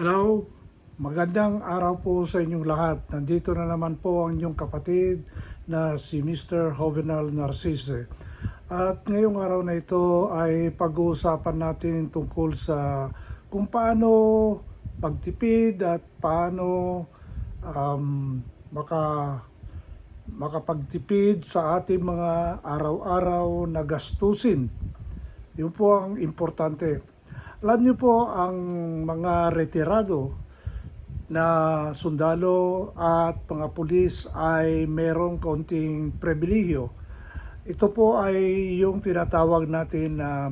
Hello, magandang araw po sa inyong lahat. Nandito na naman po ang inyong kapatid na si Mr. Jovenal Narcisse. At ngayong araw na ito ay pag-uusapan natin tungkol sa kung paano pagtipid at paano um, maka makapagtipid sa ating mga araw-araw na gastusin. Yun po ang importante. Alam niyo po ang mga retirado na sundalo at mga pulis ay merong kaunting pribilehiyo. Ito po ay yung tinatawag natin na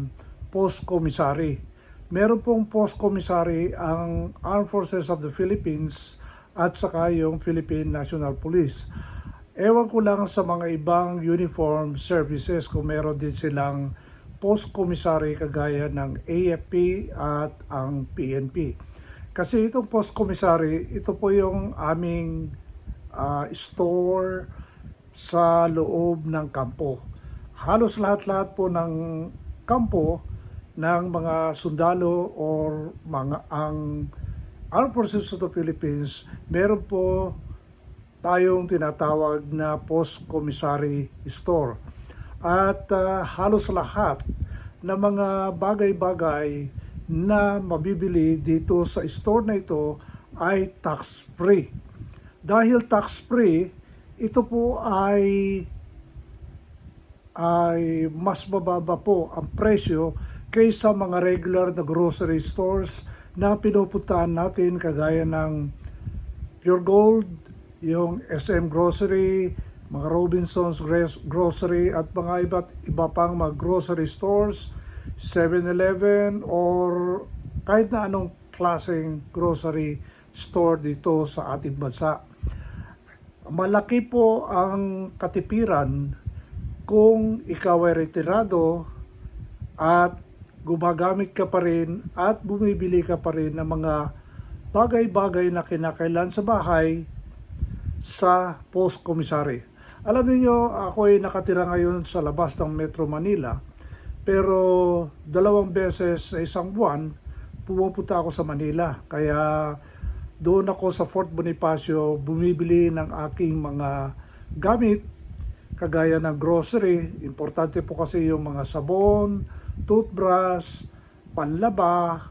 post-commissary. Meron pong post-commissary ang Armed Forces of the Philippines at saka yung Philippine National Police. Ewan ko lang sa mga ibang uniform services kung meron din silang post-commissary kagaya ng AFP at ang PNP. Kasi itong post-commissary, ito po yung aming ah, store sa loob ng kampo. Halos lahat-lahat po ng kampo ng mga sundalo or mga ang Armed Forces of the Philippines, meron po tayong tinatawag na post-commissary store. At ah, halos lahat ng mga bagay-bagay na mabibili dito sa store na ito ay tax-free. Dahil tax-free, ito po ay ay mas mababa po ang presyo kaysa mga regular na grocery stores na pinupuntahan natin kagaya ng Pure Gold, yung SM Grocery, mga Robinson's Grocery at mga iba't iba pang mga grocery stores, 7-Eleven or kahit na anong klaseng grocery store dito sa ating bansa. Malaki po ang katipiran kung ikaw ay retirado at gumagamit ka pa rin at bumibili ka pa rin ng mga bagay-bagay na kinakailan sa bahay sa post-commissary. Alam niyo ako ay nakatira ngayon sa labas ng Metro Manila, pero dalawang beses sa isang buwan, pumupunta ako sa Manila. Kaya doon ako sa Fort Bonifacio bumibili ng aking mga gamit, kagaya ng grocery. Importante po kasi yung mga sabon, toothbrush, panlaba,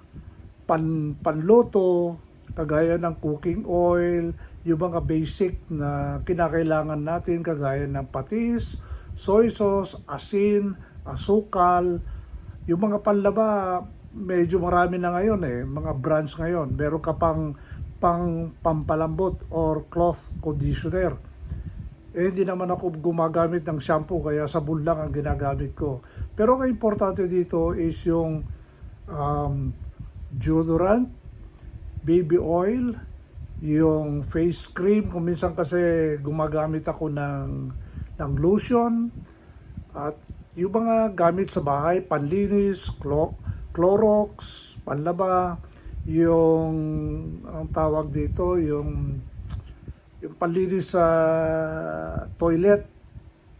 pan, panloto, kagaya ng cooking oil, yung mga basic na kinakailangan natin kagaya ng patis, soy sauce, asin, asukal, yung mga panlaba medyo marami na ngayon eh, mga brands ngayon. Meron ka pang pang pampalambot or cloth conditioner. Eh, hindi naman ako gumagamit ng shampoo kaya sabon lang ang ginagamit ko. Pero ang importante dito is yung um, deodorant, baby oil, yung face cream. Kung minsan kasi gumagamit ako ng, ng lotion at yung mga gamit sa bahay, panlinis, clo- Clorox, panlaba, yung ang tawag dito, yung yung panlinis sa toilet.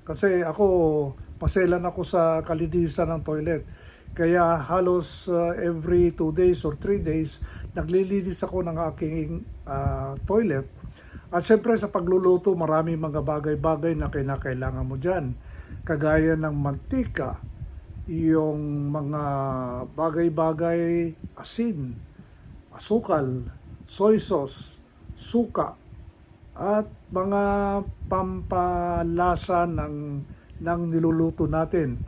Kasi ako, paselan ako sa kalinisan ng toilet. Kaya halos uh, every two days or three days, naglilinis ako ng aking uh, toilet. At siyempre sa pagluluto, marami mga bagay-bagay na kinakailangan mo dyan. Kagaya ng mantika, yung mga bagay-bagay asin, asukal, soy sauce, suka, at mga pampalasa ng, ng niluluto natin.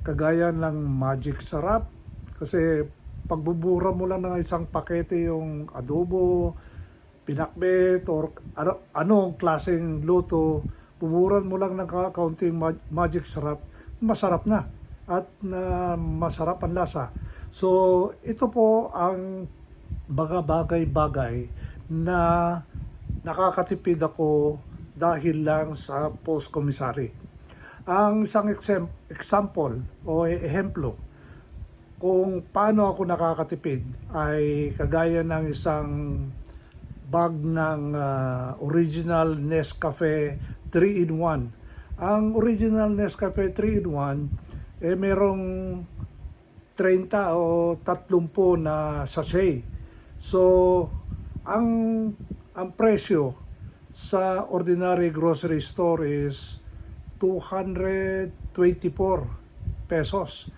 Kagaya ng magic sarap, kasi pagbubura mo lang ng isang pakete yung adobo, pinakbet, or ano, anong klaseng luto, buburan mo lang ng kaunting mag- magic sarap, masarap na at na masarap ang lasa. So, ito po ang mga bagay-bagay na nakakatipid ako dahil lang sa post-commissary. Ang isang exam- example o ehemplo kung paano ako nakakatipid ay kagaya ng isang bag ng ah, original Nescafe 3-in-1. Ang original Nescafe 3-in-1 eh merong 30 o 30 na sachet. So, ang ang presyo sa ordinary grocery store is 224 pesos.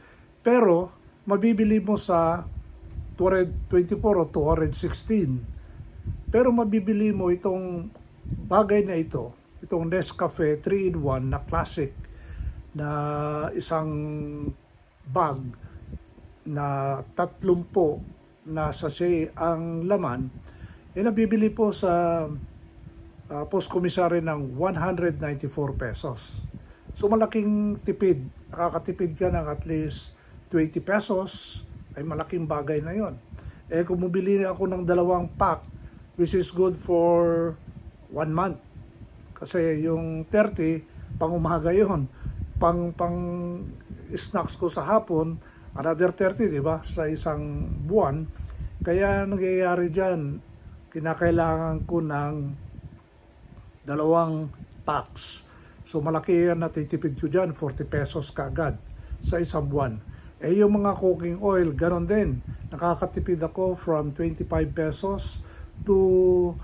Pero mabibili mo sa 224 o 216. Pero mabibili mo itong bagay na ito, itong Nescafe 3-in-1 na classic na isang bag na tatlumpo na sachet ang laman, eh nabibili po sa uh, post commissary ng 194 pesos. So malaking tipid. Nakakatipid ka ng at least 20 pesos ay malaking bagay na yon. Eh kung bumili ako ng dalawang pack which is good for one month. Kasi yung 30 pang umaga yon. Pang pang snacks ko sa hapon another 30, di ba? Sa isang buwan. Kaya nangyayari diyan kinakailangan ko ng dalawang packs. So malaki yan natitipid ko dyan, 40 pesos kaagad sa isang buwan. Eh yung mga cooking oil, ganon din. Nakakatipid ako from 25 pesos to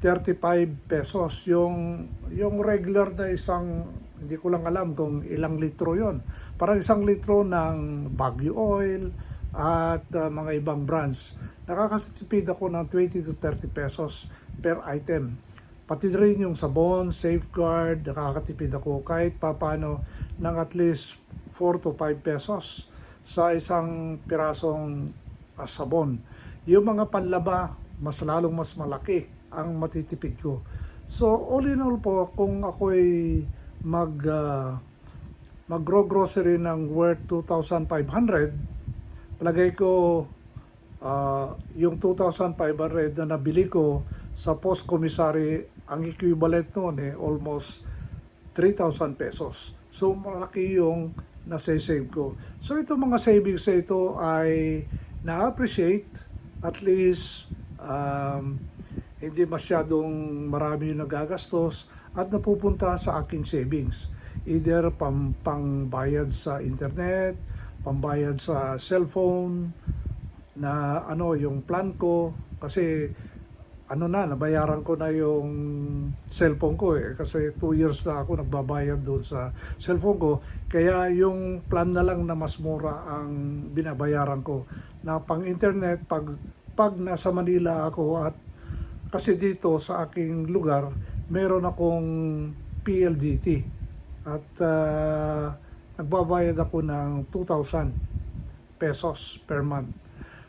35 pesos. Yung, yung regular na isang, hindi ko lang alam kung ilang litro yon Parang isang litro ng Baguio oil at uh, mga ibang brands. Nakakatipid ako ng 20 to 30 pesos per item. Pati rin yung sabon, safeguard, nakakatipid ako kahit papano ng at least 4 to 5 pesos sa isang pirasong uh, sabon. Yung mga panlaba, mas lalong mas malaki ang matitipid ko. So all in all po, kung ako'y mag uh, mag-grocery ng worth 2,500, palagay ko uh, yung 2,500 na nabili ko sa post commissary, ang equivalent noon eh, almost 3,000 pesos. So, malaki yung nasa-save ko. So, ito mga savings na ito ay na-appreciate at least um, hindi masyadong marami yung nagagastos at napupunta sa aking savings. Either pang, pangbayad sa internet, pambayad sa cellphone, na ano yung plan ko kasi ano na nabayaran ko na yung cellphone ko eh. Kasi 2 years na ako nagbabayad doon sa cellphone ko. Kaya yung plan na lang na mas mura ang binabayaran ko. Na pang internet pag pag nasa Manila ako at kasi dito sa aking lugar meron akong PLDT at uh, nagbabayad ako ng 2,000 pesos per month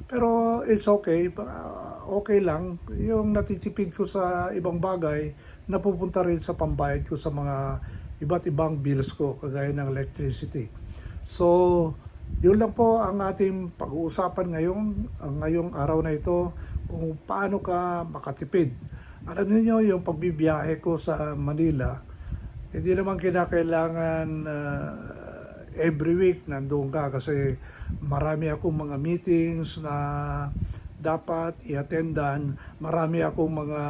pero it's okay. Uh, okay lang. Yung natitipid ko sa ibang bagay, napupunta rin sa pambayad ko sa mga iba't ibang bills ko, kagaya ng electricity. So, yun lang po ang ating pag-uusapan ngayon, ngayong araw na ito, kung paano ka makatipid. Alam niyo yung pagbibiyahe ko sa Manila, hindi naman kinakailangan uh, every week nandoon ka kasi marami akong mga meetings na dapat i-attendan, marami akong mga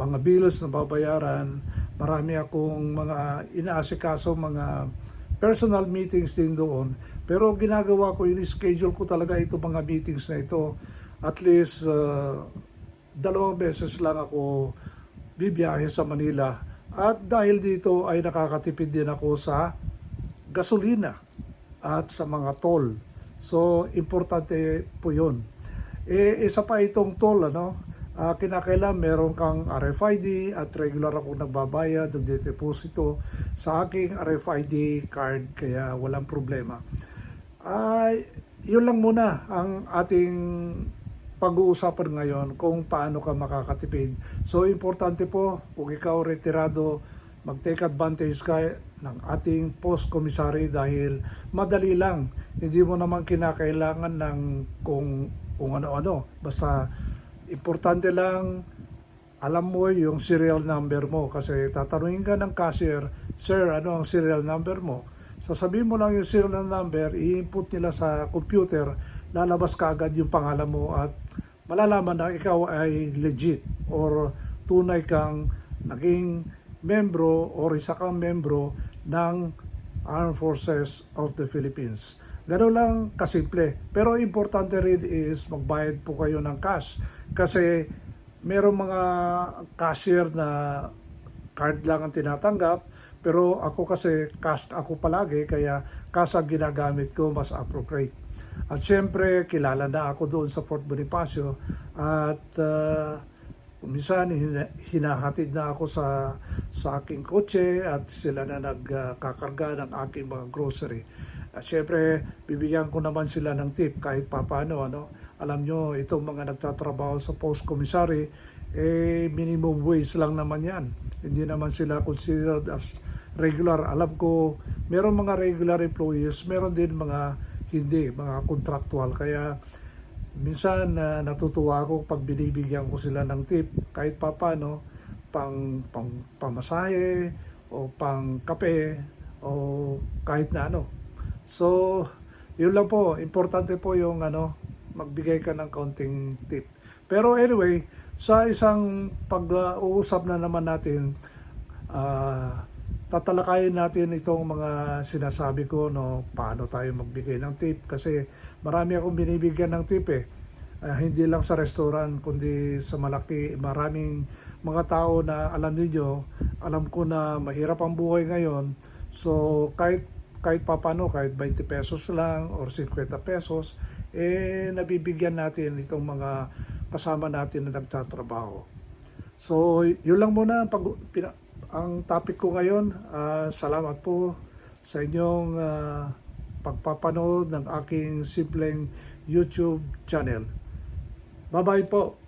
mga bills na babayaran, marami akong mga inaasikaso mga personal meetings din doon. Pero ginagawa ko, yung schedule ko talaga ito mga meetings na ito. At least uh, dalawang beses lang ako bibiyahe sa Manila. At dahil dito ay nakakatipid din ako sa gasolina at sa mga toll. So, importante po yun. E, isa pa itong toll, ano, uh, kinakailan meron kang RFID at regular ako nagbabayad ng deposito sa aking RFID card kaya walang problema. Ay, uh, yun lang muna ang ating pag-uusapan ngayon kung paano ka makakatipid. So, importante po, kung ikaw retirado, mag-take advantage ka ng ating post commissary dahil madali lang. Hindi mo naman kinakailangan ng kung, kung ano-ano. Basta importante lang alam mo yung serial number mo kasi tatanungin ka ng cashier, Sir, ano ang serial number mo? Sasabihin mo lang yung serial number, i-input nila sa computer, lalabas ka agad yung pangalan mo at malalaman na ikaw ay legit or tunay kang naging membro or isa kang membro ng Armed Forces of the Philippines. Ganun lang kasimple. Pero importante rin is magbayad po kayo ng cash. Kasi merong mga cashier na card lang ang tinatanggap. Pero ako kasi cash ako palagi kaya cash ang ginagamit ko mas appropriate. At syempre kilala na ako doon sa Fort Bonifacio at uh, minsan hina- hinahatid na ako sa sa aking kotse at sila na nagkakarga ng aking mga grocery. At syempre, bibigyan ko naman sila ng tip kahit papano. Ano? Alam nyo, itong mga nagtatrabaho sa post commissary, eh, minimum wage lang naman yan. Hindi naman sila considered as regular. Alam ko, meron mga regular employees, meron din mga hindi, mga contractual. Kaya, minsan na natutuwa ako pag binibigyan ko sila ng tip kahit papano pang pang pamasahe o pang kape o kahit na ano. So, yun lang po. Importante po yung ano, magbigay ka ng kaunting tip. Pero anyway, sa isang pag-uusap na naman natin, ah, tatalakayin natin itong mga sinasabi ko, no, paano tayo magbigay ng tip. Kasi marami akong binibigyan ng tip eh. Ah, hindi lang sa restaurant, kundi sa malaki, maraming mga tao na alam niyo, alam ko na mahirap ang buhay ngayon. So, kahit kahit papano, kahit 20 pesos lang or 50 pesos, eh nabibigyan natin itong mga kasama natin na nagtatrabaho. So, yun lang muna ang, pag, ang topic ko ngayon. Ah, salamat po sa inyong ah, pagpapanood ng aking simpleng YouTube channel. Bye-bye po.